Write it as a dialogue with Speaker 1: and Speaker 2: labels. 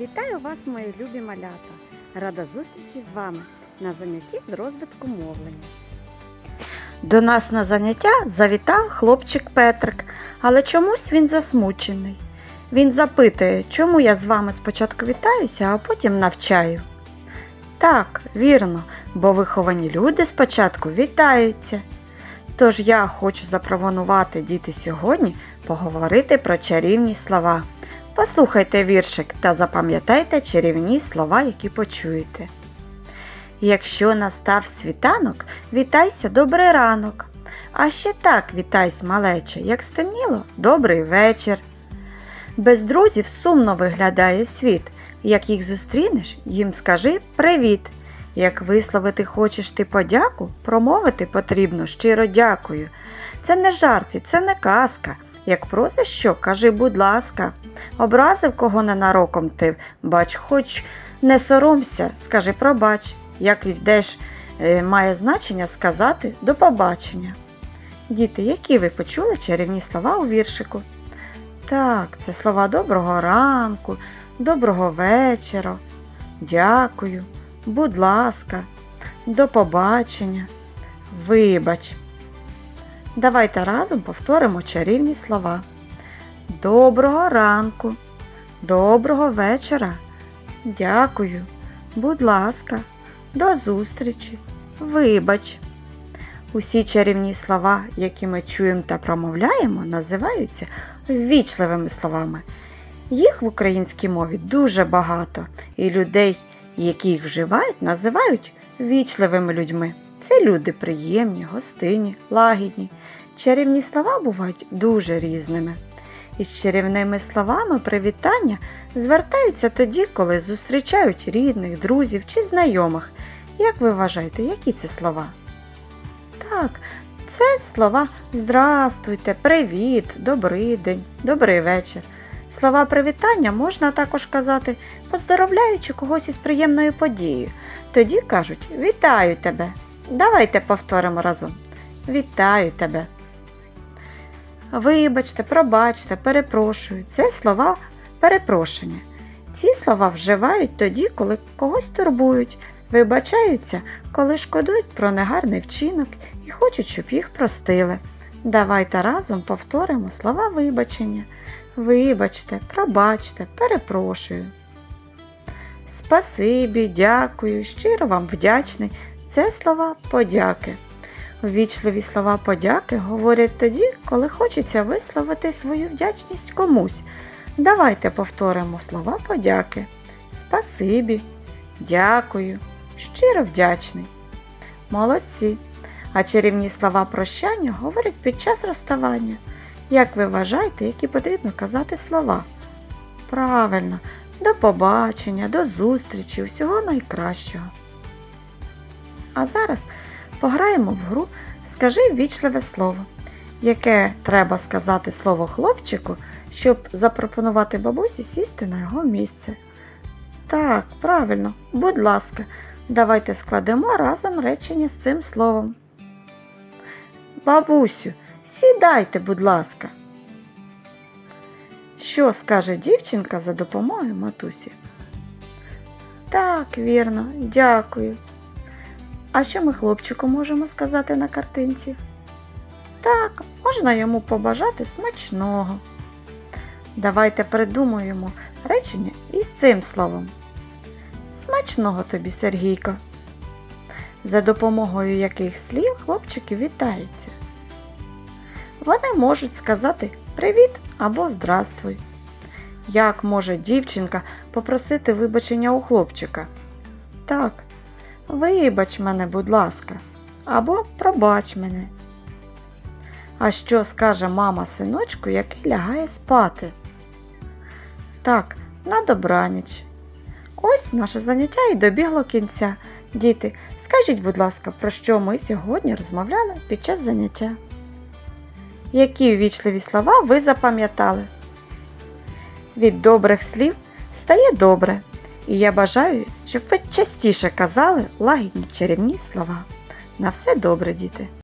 Speaker 1: Вітаю вас, мої любі малята! Рада зустрічі з вами на занятті з розвитку мовлення.
Speaker 2: До нас на заняття завітав хлопчик Петрик, але чомусь він засмучений. Він запитує, чому я з вами спочатку вітаюся, а потім навчаю. Так, вірно, бо виховані люди спочатку вітаються. Тож я хочу запропонувати діти сьогодні поговорити про чарівні слова. Послухайте віршик та запам'ятайте чарівні слова, які почуєте. Якщо настав світанок, вітайся добрий ранок. А ще так вітайсь, малече, як стемніло, добрий вечір. Без друзів сумно виглядає світ. Як їх зустрінеш, їм скажи привіт. Як висловити хочеш ти подяку, промовити потрібно щиро дякую. Це не жарт і це не казка. Як просиш що, кажи, будь ласка. Образив кого ненароком ти, бач, хоч не соромся, скажи пробач. Як йдеш, е, має значення сказати до побачення. Діти, які ви почули чарівні слова у віршику? Так, це слова доброго ранку, доброго вечора, дякую, будь ласка, до побачення, вибач. Давайте разом повторимо чарівні слова. Доброго ранку, доброго вечора, дякую, будь ласка, до зустрічі, вибач. Усі чарівні слова, які ми чуємо та промовляємо, називаються ввічливими словами. Їх в українській мові дуже багато, і людей, які їх вживають, називають ввічливими людьми. Це люди приємні, гостинні, лагідні. Чарівні слова бувають дуже різними. Із чарівними словами привітання звертаються тоді, коли зустрічають рідних, друзів чи знайомих. Як ви вважаєте, які це слова? Так, це слова Здрастуйте, привіт, добрий день, добрий вечір. Слова привітання можна також казати, поздоровляючи когось із приємною подією. Тоді кажуть Вітаю тебе. Давайте повторимо разом. Вітаю тебе. Вибачте, пробачте, перепрошую. Це слова перепрошення. Ці слова вживають тоді, коли когось турбують, вибачаються, коли шкодують про негарний вчинок і хочуть, щоб їх простили. Давайте разом повторимо слова вибачення. Вибачте, пробачте, перепрошую. Спасибі, дякую, щиро вам вдячний. Це слова подяки. Ввічливі слова подяки говорять тоді, коли хочеться висловити свою вдячність комусь. Давайте повторимо слова подяки. Спасибі, дякую, щиро вдячний. Молодці. А чарівні слова прощання говорять під час розставання. Як ви вважаєте, які потрібно казати слова? Правильно, до побачення, до зустрічі, всього найкращого. А зараз пограємо в гру Скажи ввічливе слово, яке треба сказати слово хлопчику, щоб запропонувати бабусі сісти на його місце. Так, правильно, будь ласка, давайте складемо разом речення з цим словом. Бабусю, сідайте, будь ласка. Що скаже дівчинка за допомогою матусі? Так, вірно, дякую. А що ми хлопчику можемо сказати на картинці? Так, можна йому побажати смачного. Давайте придумаємо речення із цим словом. Смачного тобі, Сергійко. За допомогою яких слів хлопчики вітаються. Вони можуть сказати привіт або здравствуй. Як може дівчинка попросити вибачення у хлопчика? Так, Вибач мене, будь ласка, або пробач мене. А що скаже мама синочку, який лягає спати? Так, на добраніч. Ось наше заняття і добігло кінця. Діти, скажіть, будь ласка, про що ми сьогодні розмовляли під час заняття? Які ввічливі слова ви запам'ятали? Від добрих слів стає добре. І я бажаю, щоб ви частіше казали лагідні чарівні слова. На все добре, діти!